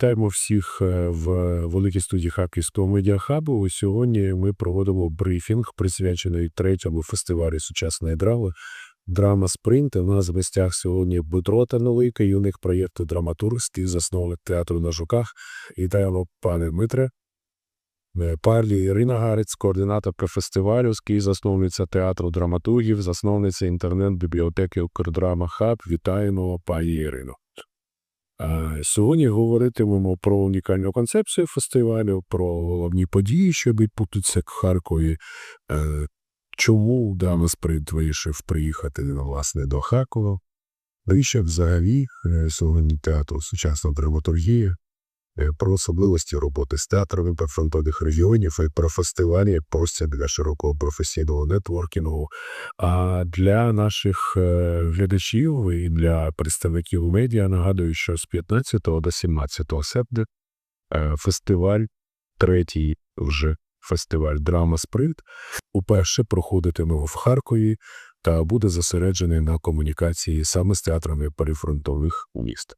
Вітаємо всіх е, в великій студії Харківського медіахабу. Сьогодні ми проводимо брифінг, присвячений третьому фестивалю сучасної драми Драма Спринт. У нас в гостях сьогодні Дмитро Тановик, юних проєкту драматург, співзасновник театру на жуках. Вітаємо, пане Дмитре. Е, Парлі Ірина Гарець, координаторка фестивалю, співзасновниця театру драматургів, засновниця інтернет-бібліотеки Укрдрама Хаб. Вітаємо, пані Ірину. А Сьогодні говоритимемо про унікальну концепцію фестивалю, про головні події, що відбудуться в Харкові. Е, Чому Спринт вирішив приїхати власне до Харкова? Навіщо взагалі е, сьогодні театру сучасна драматургія, е, про особливості роботи з театрами прифронтових регіонів і про фестивалі як простір для широкого професійного нетворкінгу. А для наших е, глядачів і для представників медіа нагадую, що з 15 до 17 серпня е, фестиваль, третій вже фестиваль Драма Спринт, уперше проходитиме в Харкові та буде зосереджений на комунікації саме з театрами перифронтових міст.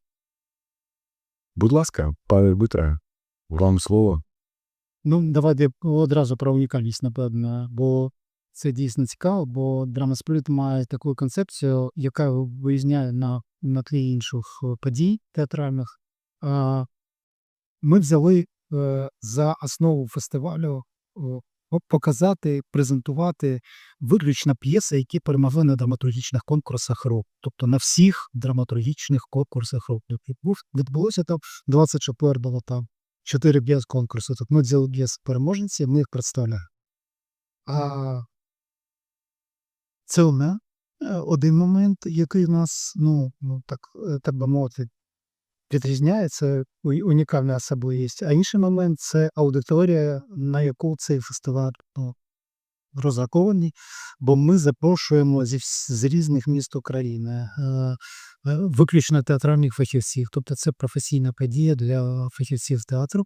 Будь ласка, пане Дмитре, вам слово. Ну, давайте одразу про унікальність, напевно, бо це дійсно цікаво, бо Драма Спринт має таку концепцію, яка виїзняє на, на тлі інших е, подій театральних. Ми взяли е, за основу фестивалю о, показати, презентувати виключно п'єси, які перемогли на драматургічних конкурсах року. Тобто на всіх драматургічних конкурсах року. Відбулося там 24-го там чотири п'єс конкурсу. Тут ми взяли п'єс переможниці, ми їх представляємо. А це одне, е, один момент, який нас, ну, ну так, е, так би мовити, відрізняється, унікальна особливість. А інший момент це аудиторія, на яку цей фестиваль ну, розрахований, бо ми запрошуємо зі з різних міст України, е, е, виключно театральних фахівців. Тобто це професійна подія для фахівців театру.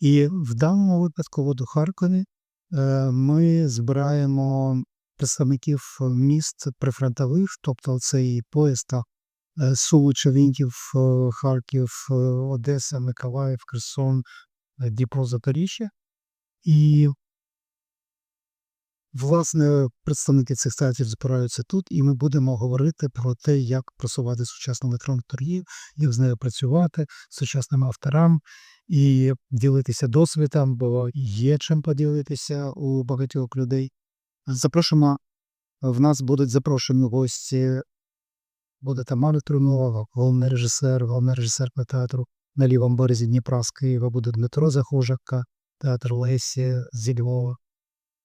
І в даному випадку от Харкові е, ми збираємо представників міст прифронтових, тобто це і поїзд е, Сули, Чернігів, е, Харків, е, Одеса, Миколаїв, Херсон, е, Дніпро, Запоріжжя. І Власне, представники цих театрів збираються тут, і ми будемо говорити про те, як просувати сучасну драматургію, як з нею працювати з сучасним авторам і ділитися досвідом, бо є чим поділитися у багатьох людей. Запрошуємо, в нас будуть запрошені гості. Буде Тамара Трунова, головний режисер, головна режисерка театру на лівому березі Дніпра з Києва буде Дмитро Захожака, театр Лесі зі Львова.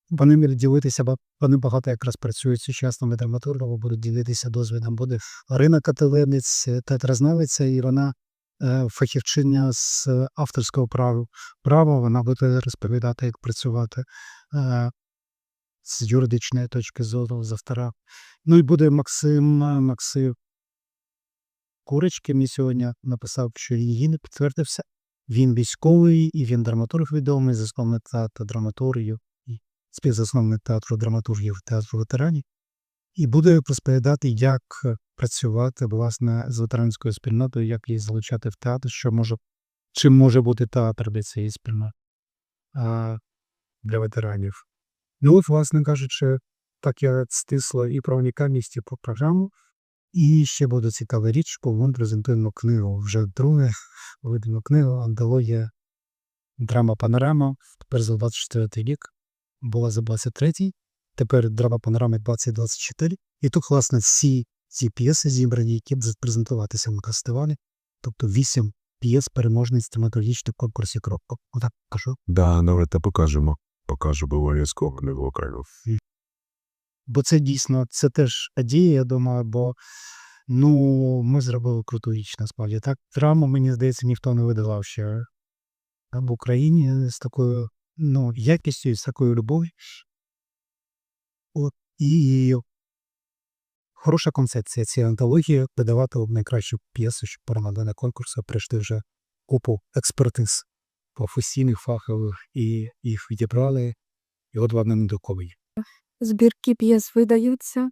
Вони будуть ділитися, бо вони багато якраз працюють сучасними драматургами, будуть ділитися досвідом. Буде Арина Кателенець, театрознавиця, і вона е, фахівчиня з авторського права. Права вона буде розповідати, як працювати е, з юридичної точки зору з автора. Ну і буде Максим е, Максим Курочки. Мені сьогодні написав, що її не підтвердився. Він військовий і він драматург відомий, засновник театру драматургів співзасновник театру драматургів театру ветеранів, і буде розповідати, як працювати власне з ветеранською спільнотою, як її залучати в театр, що може, чим може бути театр для цієї спільноти для ветеранів. Ну, от, власне кажучи, так я стисло і про унікальність, і про програму. І ще буде цікава річ, бо ми презентуємо книгу вже друге, видану книгу, антологія Драма Панорама, тепер за 24 рік була за 23-й, тепер драма панорами 2024. І тут, власне, всі ці п'єси зібрані, які будуть презентуватися на фестивалі. Тобто вісім п'єс переможниць драматургічних конкурсів Кропко. Отак кажу. Да, давайте покажемо. Покажемо обов'язково не вокально. Бо це дійсно це теж подія, я думаю, бо ну, ми зробили круту річ насправді. Так, драму, мені здається, ніхто не видавав ще в Україні з такою ну, якістю з такою любов'ю. От, і хороша концепція цієї антології видавати найкращу п'єсу, щоб перемогли на конкурси, прийшли вже купу експертиз професійних, фахових, і їх відібрали, і от вам не недоковий. Збірки п'єс видаються.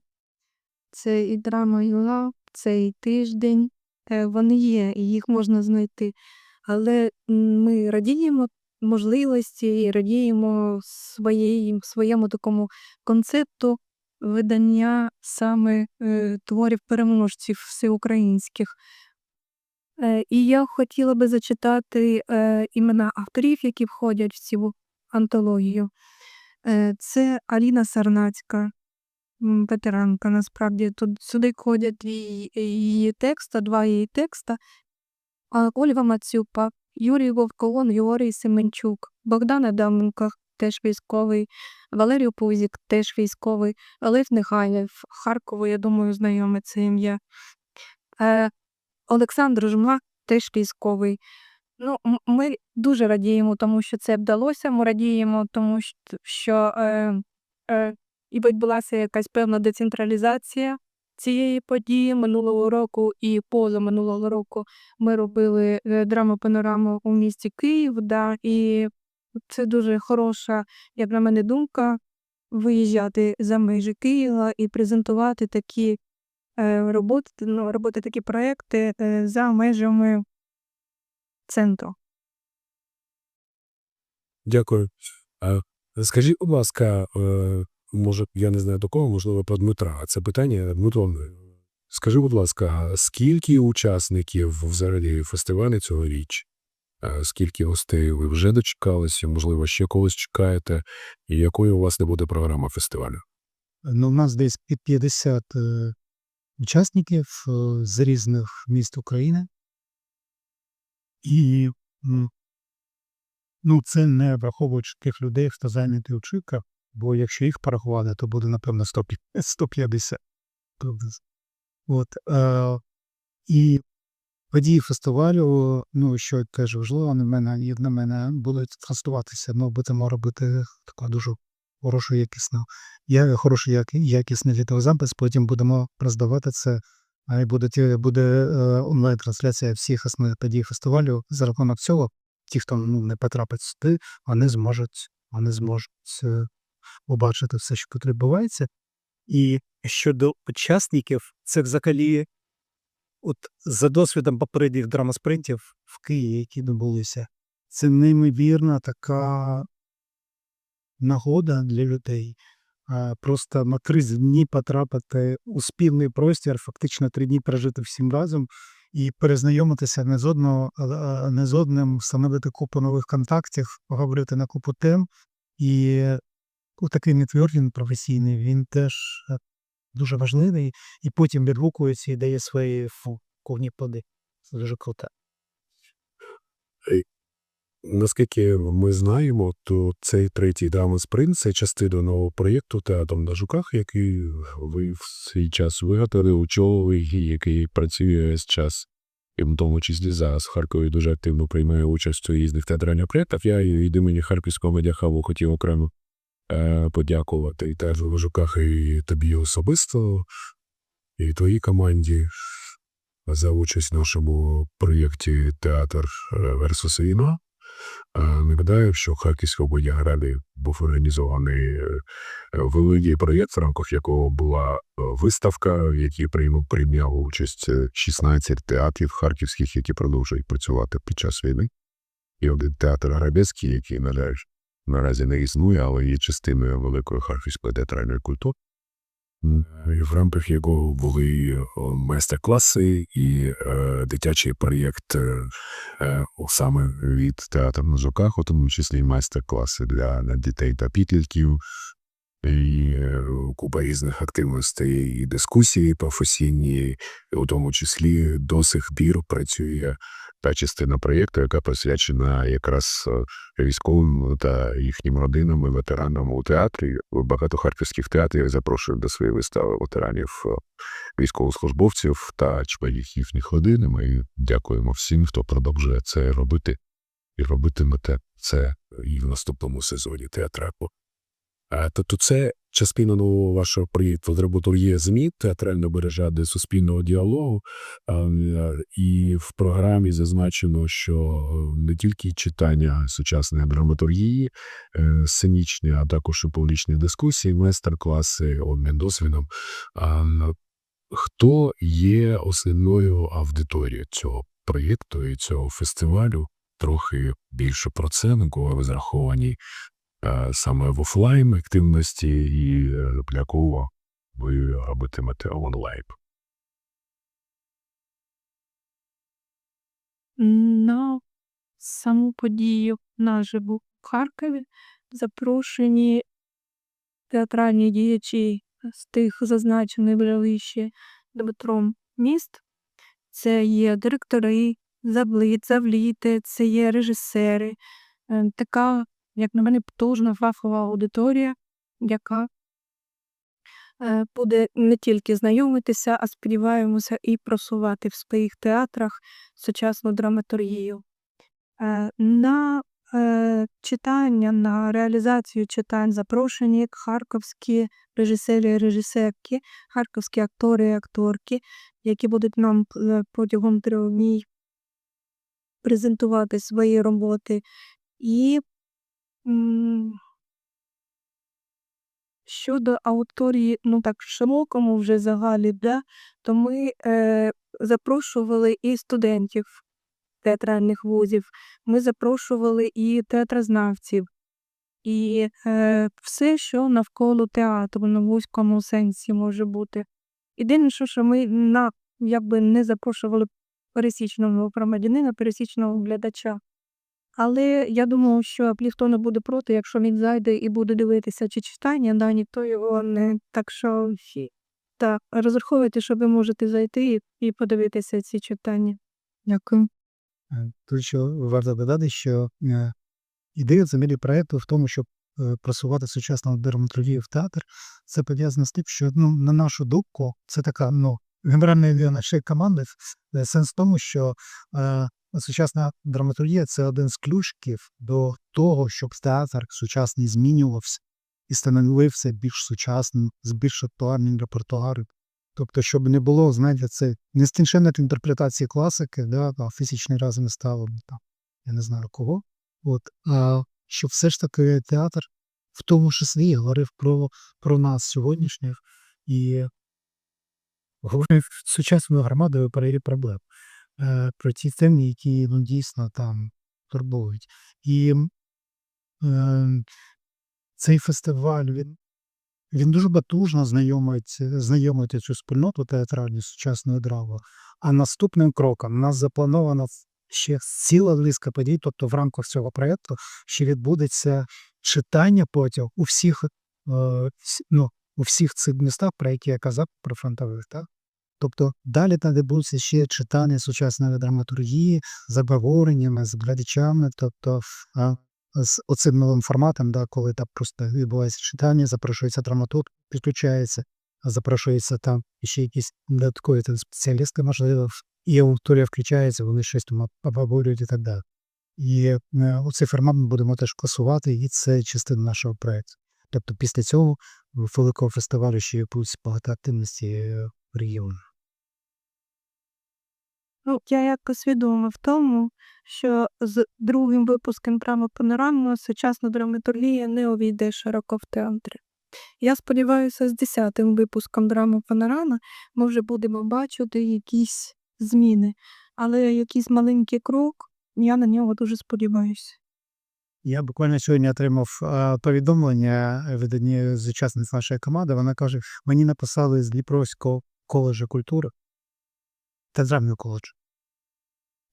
Це і драма Юла, це і тиждень. Е, Вони є, і їх можна знайти Але ми радіємо можливості і радіємо своєї, своєму такому концепту видання саме е, творів переможців всеукраїнських. Е, і я хотіла би зачитати імена авторів, які входять в цю антологію. Е, це Аліна Сарнацька, ветеранка. Насправді тут сюди входять її, її текста, два її текста. Ольга Мацюпа, Юрій Вовколон, Юрій Семенчук, Богдан Адаменко, теж військовий, Валерій Пузік, теж військовий, Олег Нехаєв, Харкову, я думаю, знайоме це ім'я. Е, Олександр Жма, теж військовий. Ну, ми дуже радіємо, тому що це вдалося. Ми радіємо, тому що е, е, і відбулася якась певна децентралізація цієї події минулого року і позаминулого року ми робили е, драму панораму у місті Київ. Да, і це дуже хороша, як на мене, думка виїжджати за межі Києва і презентувати такі е, роботи, ну, робити такі проекти е, за межами центру. Дякую. Скажіть, будь ласка, е, може, я не знаю до кого, можливо, про Дмитра. А це питання Дмитро. Скажи, будь ласка, скільки учасників взагалі фестивалю цьогоріч? Е, Скільки гостей ви вже дочекалися? Можливо, ще когось чекаєте? І якою у вас не буде програма фестивалю? Ну, у нас десь під 50 е, учасників е, з різних міст України. І ну, це не враховуючи тих людей, хто зайнятий у чиках, бо якщо їх порахувати, то буде, напевно, 100 пі- 150. От, е, і події фестивалю, ну, що теж важливо на мене, і на мене будуть транслюватися. Ми будемо робити таку дуже хорошу якісну я хороший як, якісний відеозапис, потім будемо роздавати це. А й буде, буде е, онлайн-трансляція всіх основних подій фестивалю. За рахунок цього, ті, хто ну, не потрапить сюди, вони зможуть, вони зможуть е, побачити все, що тут відбувається. І щодо учасників, це взагалі, от за досвідом попередніх драмаспринтів в Києві, які відбулися, це неймовірна така нагода для людей просто на три дні потрапити у спільний простір, фактично три дні прожити всім разом і перезнайомитися не з одного, не з одним, встановити купу нових контактів, поговорити на купу тем. І такий нетворкінг професійний він теж е, дуже важливий, і потім відгукується і дає свої фу, ковні плоди. Це дуже круто. Наскільки ми знаємо, то цей третій драма спринт це частина нового проєкту Театром на жуках, який ви в свій час вигадали, очолили, який працює весь час. І в тому числі зараз в Харкові дуже активно приймає участь у різних театральних проєктах. Я від імені Харківського медіахабу хотів окремо е, подякувати і театру в жуках, і тобі особисто, і твоїй команді за участь в нашому проєкті Театр е, Версус Війна. Е, Нагадаю, що в Харківському Бодяграді був організований е, великий проєкт, в рамках якого була е, виставка, в якій прийняв участь е, 16 театрів харківських, які продовжують працювати під час війни. І один театр Грабецький, який наразі не існує, але є частиною великої харківської театральної культури. М, І в рамках якого були майстер-класи і е, дитячий проєкт е, е, саме від театру на жуках, у тому числі майстер-класи для, для дітей та підлітків, і е, купа різних активностей і дискусії професійні, у тому числі до сих пір працює та частина проєкту, яка присвячена якраз е, військовим та їхнім родинам і ветеранам у театрі. Багато харківських театрів запрошують до своєї вистави ветеранів е, військовослужбовців та членів їхніх родин. Ми дякуємо всім, хто продовжує це робити і робитимете це і в наступному сезоні театрапу. Тобто це частина нового вашого проєкту драматургія ЗМІ, театральна мережа для суспільного діалогу. Е, І в програмі зазначено, що е, не тільки читання сучасної драматургії, сценічні, а також і публічні дискусії, майстер-класи, обмін досвідом. Хто є основною аудиторією цього проєкту і цього фестивалю? трохи більше про це, на кого ви зараховані е, саме в офлайн активності, і е, для кого ви робитимете онлайн. На саму подію наживо в Харкові запрошені театральні діячі з тих зазначених вже вище Дмитром міст. Це є директори, завли- завліти, це є режисери. Е, Така, як на мене, потужна фахова аудиторія, яка е, буде не тільки знайомитися, а сподіваємося і просувати в своїх театрах сучасну драматургію. Е, На е, читання, на реалізацію читань запрошені харківські режисери і режисерки, харківські актори і акторки, які будуть нам протягом трьох днів презентувати свої роботи. І щодо аудиторії, ну так, широкому вже загалі, да, то ми е, запрошували і студентів театральних вузів, ми запрошували і театрознавців, і е, все, що навколо театру, на вузькому сенсі може бути. Єдине, що ми на, якби не запрошували пересічного громадянина, пересічного глядача. Але я думаю, що ніхто не буде проти, якщо він зайде і буде дивитися чи читання, да, ніхто його не так що так, розраховуйте, що ви можете зайти і, і подивитися ці читання. Дякую. Е, Тут що варто додати, що е, ідея взагалі проєкту в тому, щоб е, просувати сучасну драматургію в театр, це пов'язано з тим, що ну, на нашу думку, це така ну, генеральна ідея нашої команди. Сенс в тому, що сучасна драматургія це один з ключиків до того, щоб театр сучасний змінювався і становився більш сучасним, з більш актуальним репертуаром. Тобто, щоб не було, знаєте, це нескінченна інтерпретації класики, да, там, фізичний разом не ставили, там, я не знаю кого. От, а щоб все ж таки театр в тому числі говорив про, про нас сьогоднішніх і говорив сучасною громадою про її проблем, е, про ті теми, які ну, дійсно там турбують. І е, цей фестиваль він він дуже батужно знайомить, знайомить цю спільноту театральну з сучасною драмою. А наступним кроком у нас заплановано ще ціла низка подій, тобто в рамках цього проєкту ще відбудеться читання потім у всіх, е, ну, у всіх цих містах, про які я казав, про фронтових. Так? Тобто далі там відбудеться ще читання сучасної драматургії з обговореннями, з глядачами, тобто з оцим новим форматом, да, коли там просто відбувається читання, запрошується драматург, підключається, запрошується там ще якісь додаткові там, спеціалісти, можливо, і аудиторія включається, вони щось там об- обговорюють і так далі. І е, оцей формат ми будемо теж класувати, і це частина нашого проєкту. Тобто після цього великого фестивалю ще будуть багато активності е, в. Ну, я якось свідома в тому, що з другим випуском прямо панорами сучасна драматургія не увійде широко в театрі. Я сподіваюся, з десятим випуском драми панорама ми вже будемо бачити якісь зміни, але якийсь маленький крок, я на нього дуже сподіваюся. Я буквально сьогодні отримав повідомлення від однієї з учасниць нашої команди. Вона каже: мені написали з Дніпровського коледжу культури та драмного коледжу,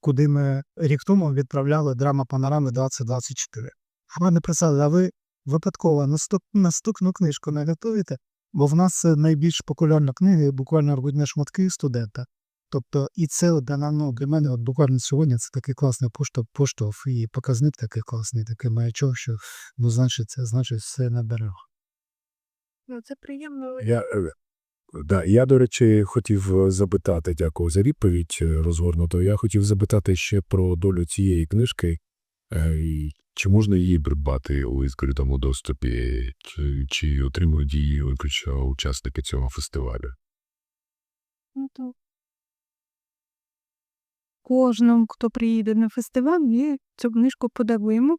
куди ми рік тому відправляли драма панорами 2024. Вона написала, а ви випадково наступ, наступну книжку не готуєте? Бо в нас найбільш популярна книга, і буквально робить на шматки студента. Тобто, і це для, ну, для мене от буквально сьогодні це такий класний поштовх, поштовх і показник такий класний, такий маячок, що ну, значить, це значить все на берег. Ну, це приємно. Я, е, да, я, до речі, хотів е, запитати, дякую за відповідь е, розгорнуто. Я хотів запитати ще про долю цієї книжки. Е, Чи можна її придбати у відкритому доступі, чи, чи отримують її виключно учасники цього фестивалю? Ну, Кожному, хто приїде на фестиваль, ми цю книжку подаруємо.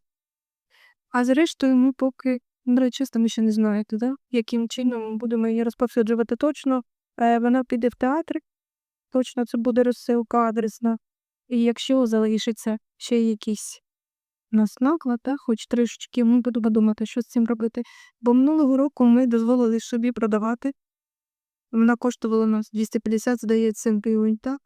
А зрештою, ми поки, до речі, ми ще не знаєте, да? яким чином будемо її розповсюджувати точно. Е, Вона піде в театр, точно це буде розсилка адресна. І якщо залишиться ще якийсь нас наклад, да, хоч трішечки, ми будемо думати, що з цим робити. Бо минулого року ми дозволили собі продавати. Вона коштувала нас 250, здається, гривень, так?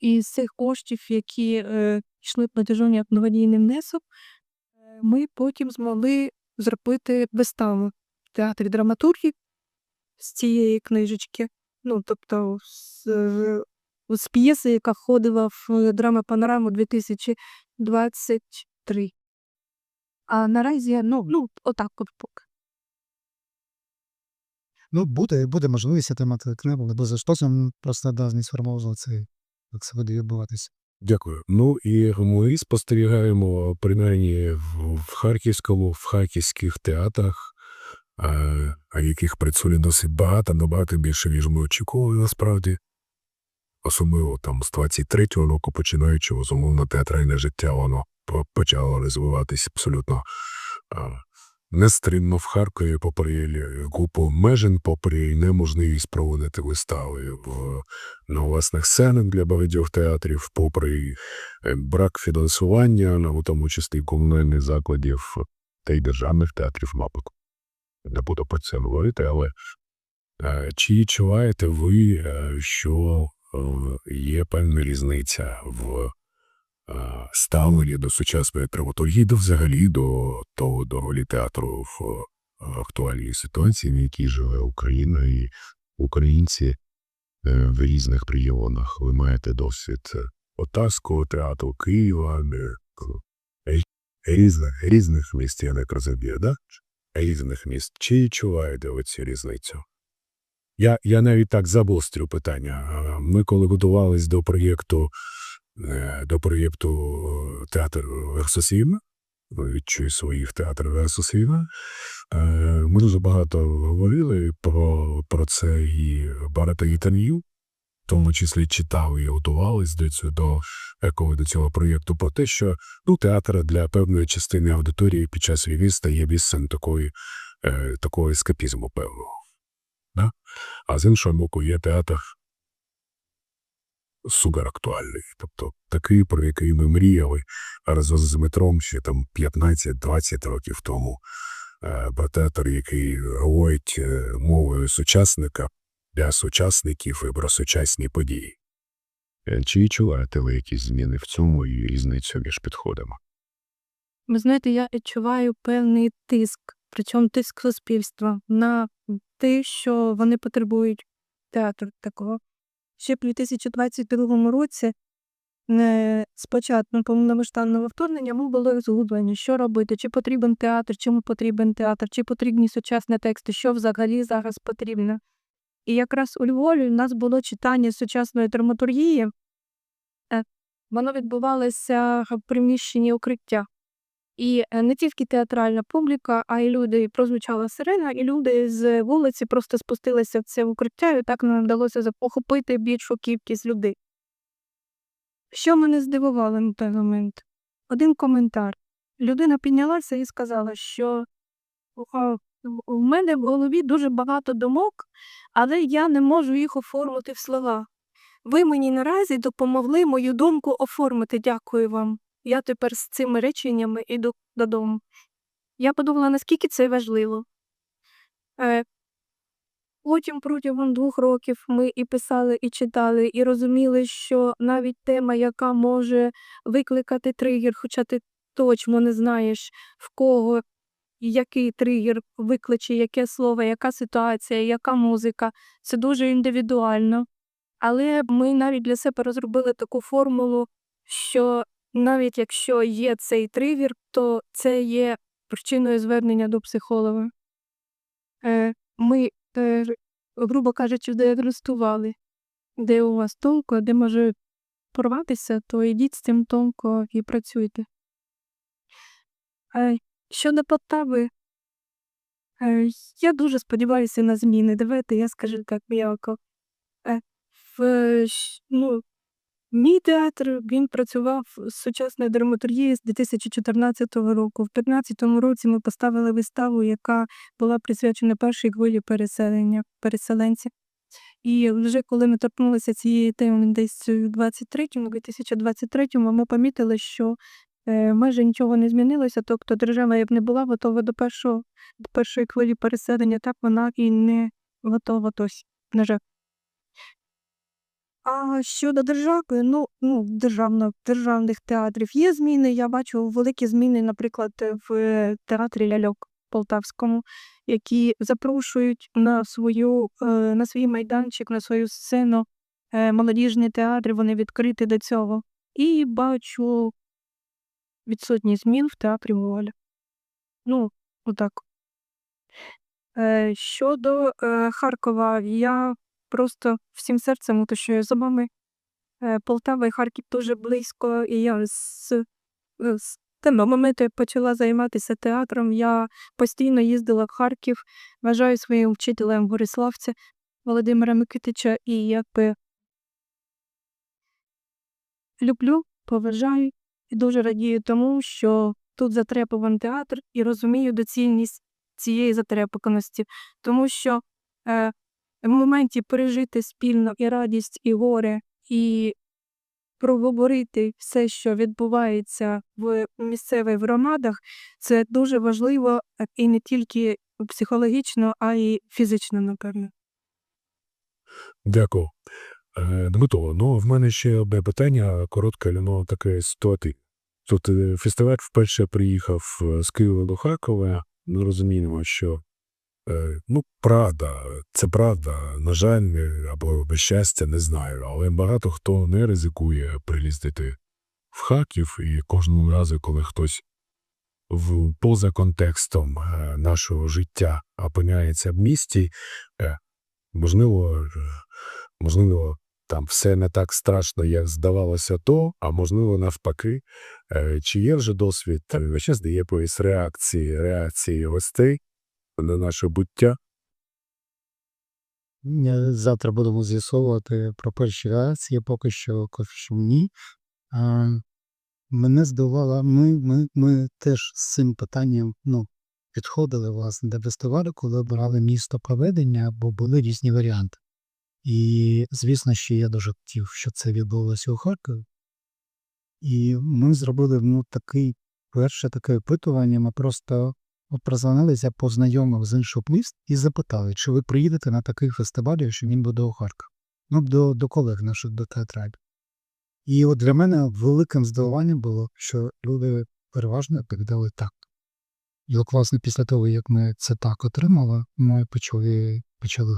І з цих коштів, які е, йшли платежом як благодійний внесок, е, ми потім змогли зробити виставу в театрі драматургів з цієї книжечки. Ну, тобто з, е, з п'єси, яка входила в драма панораму 2023. А наразі, ну, ну отак от поки. Ну, буде, буде можливість отримати книгу, але безкоштовно просто да, не сформовували це, як це буде відбуватися. Дякую. Ну і ми спостерігаємо принаймні в, Харківському, в харківських театрах, а, яких працює досить багато, набагато більше, ніж ми очікували насправді. Особливо там з 23-го року, починаючи, безумовно, театральне життя, воно почало розвиватись абсолютно а, нестримно в Харкові, попри купу межин, попри неможливість проводити вистави в на власних сценах для багатьох театрів, попри е, брак фінансування, у тому числі комунальних закладів та й державних театрів, мабуть. Не буду про це говорити, але е, чи відчуваєте ви, е, що е, є певна різниця в ставленні до сучасної драматургії, до взагалі до того до театру в е, актуальній ситуації, в якій живе Україна і українці е, в різних регіонах. Ви маєте досвід е, Отарського театру, Києва, різних, різних міст, я не розумію, да? Різних міст. Чи відчуваєте ви цю різницю? Я, я навіть так забострю питання. Ми коли готувались до проєкту до проєкту е, Театр Версосівна, відчую своїх театр Версосівна, Е, Ми дуже багато говорили про, про це і багато інтерв'ю, в тому числі читали і готувались до цього до, е, коли до цього проєкту про те, що ну, театр для певної частини аудиторії під час війни стає місцем такої, е, такого ескапізму певного. Да? А з іншого боку, є театр суперактуальний, тобто такий, про який ми мріяли разом з метром ще там 15-20 років тому е, театр, який говорить е, мовою сучасника для сучасників і про сучасні події. Е, Чи відчуваєте ви якісь зміни в цьому і різницю між підходами? Ви знаєте, я відчуваю певний тиск, причому тиск суспільства на те, що вони потребують театру такого. Ще в 2022 році, з початком повномасштабного вторгнення, ми були розгублені, що робити, чи потрібен театр, чому потрібен театр, чи потрібні сучасні тексти, що взагалі зараз потрібно. І якраз у Львові у нас було читання сучасної драматургії. Е, Воно відбувалося в приміщенні укриття. І е, не тільки театральна публіка, а й люди прозвучала сирена, і люди з вулиці просто спустилися в це укриття, і так нам вдалося охопити більшу кількість людей. Що мене здивувало на той момент? Один коментар. Людина піднялася і сказала, що «О, у мене в голові дуже багато думок, але я не можу їх оформити в слова. Ви мені наразі допомогли мою думку оформити. Дякую вам. Я тепер з цими реченнями іду додому. Я подумала, наскільки це важливо. Е, потім протягом двох років ми і писали, і читали, і розуміли, що навіть тема, яка може викликати тригер, хоча ти точно не знаєш, в кого який тригер викличе, яке слово, яка ситуація, яка музика, це дуже індивідуально. Але ми навіть для себе розробили таку формулу, що навіть якщо є цей тригер, то це є причиною звернення до психолога. Е, ми, грубо кажучи, діагностували, де у вас тонко, де може порватися, то йдіть з цим тонко і працюйте. Е, щодо Полтави, е, я дуже сподіваюся на зміни. Давайте я скажу так м'яко. В, ну, Мій театр він працював з сучасною драматургією з 2014 року. В 2015 році ми поставили виставу, яка була присвячена першій хвилі переселення переселенців. І вже коли ми торкнулися цієї теми десь у 23-му, 2023-му, ми помітили, що е, майже нічого не змінилося. Тобто держава як не була готова до першого до першої хвилі переселення, так вона і не готова досі, на жаль. А щодо держави, ну, ну державно, державних театрів є зміни. Я бачу великі зміни, наприклад, в е, театрі ляльок Полтавському, які запрошують на свою е, на свій майданчик, на свою сцену е, молодіжні театри, вони відкриті до цього. І бачу відсутність змін в театрі воля. Ну, отак. Щодо Харкова, я просто всім серцем уточнюю за вами. Е, Полтава і Харків дуже близько, і я з, е, з того моменту, як почала займатися театром, я постійно їздила в Харків, вважаю своїм вчителем Бориславця Володимира Микитича і якби люблю, поважаю і дуже радію тому, що тут затребуваний театр і розумію доцільність цієї затребуваності, тому що е, в моменті пережити спільно і радість, і горе, і проговорити все, що відбувається в місцевих громадах, це дуже важливо е, і не тільки психологічно, а й фізично, напевно. Дякую. Е, Дмитро, ну в мене ще одне питання, коротке, воно таке ситуативне. Тут е, фестиваль вперше приїхав з Києва до Харкова. Ми розуміємо, що ну, правда, це правда, на жаль, е, або без щастя, не знаю. Але багато хто не ризикує приліздити в Харків, і кожного разу, коли хтось в поза контекстом е, нашого життя опиняється в місті, е, можливо, е, можливо, там все не так страшно, як здавалося то, а можливо, навпаки, Е, чи є вже досвід е, ще здає якоїсь реакції, реакції гостей на наше буття? Завтра будемо з'ясовувати про перші реакції, поки що кажу, ні. А, мене здивувало, ми, ми, ми теж з цим питанням ну, підходили власне до фестивалю, коли обирали місто проведення, бо були різні варіанти. І, звісно, що я дуже хотів, щоб це відбулося у Харкові. І ми зробили ну, такий, перше таке опитування. Ми просто прозвонилися по знайомих з інших міст і запитали, чи ви приїдете на такий фестиваль, якщо він буде у Харкові. Ну, до, до колег наших, до театралів. І от для мене великим здивуванням було, що люди переважно відповідали так. І власне, після того, як ми це так отримали, ми почали, почали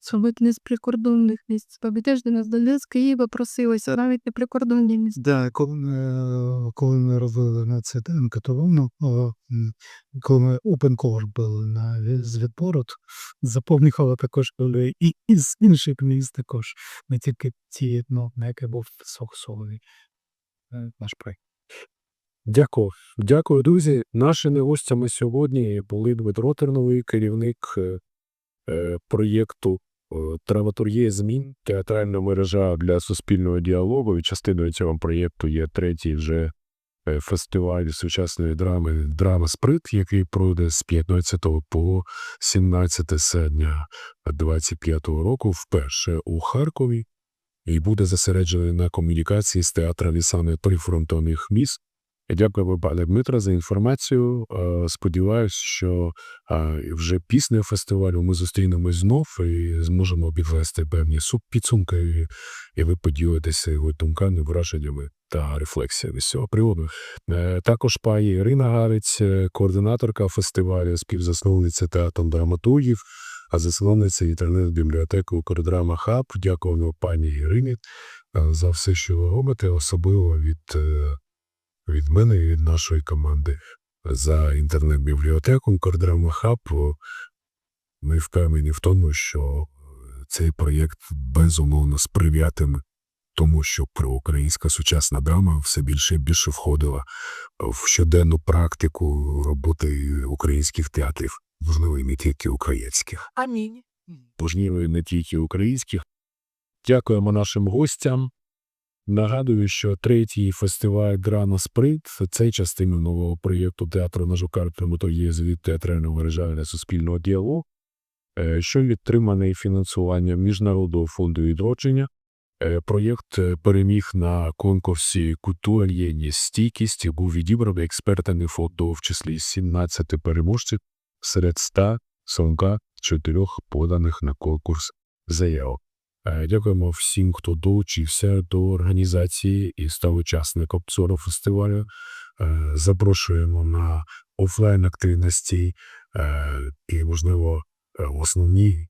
хто. Мабуть, не з прикордонних місць. Пам'ятаєш, до нас до з Києва просилися, навіть не прикордонні місця. Да, коли ми, коли ми робили на це анкетовану, коли ми open core були на з відбору, заповнювали також люди і із інших міст також, не тільки ті, ну, на яке був соксовий наш проєкт. Дякую. Дякую, друзі. Нашими гостями сьогодні були Дмитро Терновий, керівник е, е, проєкту е, змін, театральна мережа для суспільного діалогу. І частиною цього проєкту є третій вже е, фестиваль сучасної драми Драма Сприт, який пройде з 15 по 17 серпня 2025 року вперше у Харкові. І буде зосереджений на комунікації з театрами саме прифронтових міст. Дякую, пане Дмитро, за інформацію. Сподіваюсь, що вже після фестивалю ми зустрінемось знов і зможемо підвести певні підсумки, і- ви поділитеся його думками, враженнями та рефлексіями з цього приводу. Е, Також пані Ірина Гарець, е, координаторка фестивалю, співзасновниця театру драматургів, а засновниця інтернет-бібліотеки «Укрдрама Хаб». Дякуємо пані Ірині е, за все, що ви робите, особливо від від мене і від нашої команди за інтернет-бібліотеку Кордрама Хаб. Ми впевнені в тому, що цей проєкт безумовно сприятиме тому, щоб українська сучасна драма все більше і більше входила в щоденну практику роботи українських театрів, можливо, і не тільки українських. Амінь. Можливо, і не тільки українських. Дякуємо нашим гостям. Нагадую, що третій фестиваль Драна Сприт це частина нового проєкту театру на Жукар Драматургія звіт театрального мережа суспільного діалогу. е, що відтриманий фінансуванням Міжнародного фонду відродження. Е, Проєкт е, переміг на конкурсі «Культура, стійкість» і був відібраний експертами фонду в числі 17 переможців серед 144 поданих на конкурс заявок. Е, Дякуємо всім, хто долучився до організації і став учасником цього фестивалю. Е, Запрошуємо на офлайн активності е, і, можливо, основні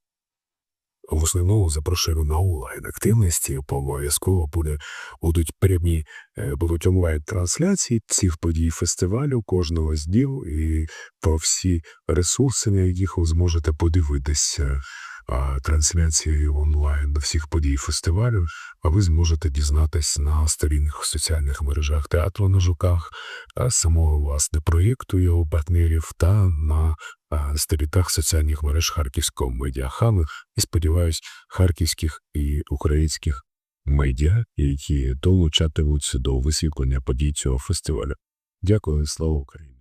в основному запрошуємо на онлайн активності, обов'язково буде, будуть прямі будуть онлайн трансляції цих подій фестивалю, кожного з днів і про всі ресурси, на яких ви зможете подивитися трансляції онлайн всіх подій фестивалю, а ви зможете дізнатись на сторінках в соціальних мережах театру на жуках, а самого власне проєкту його партнерів та на а, сторінках соціальних мереж Харківського медіахану і сподіваюсь, харківських і українських медіа, які долучатимуться до висвітлення подій цього фестивалю. Дякую, слава Україні!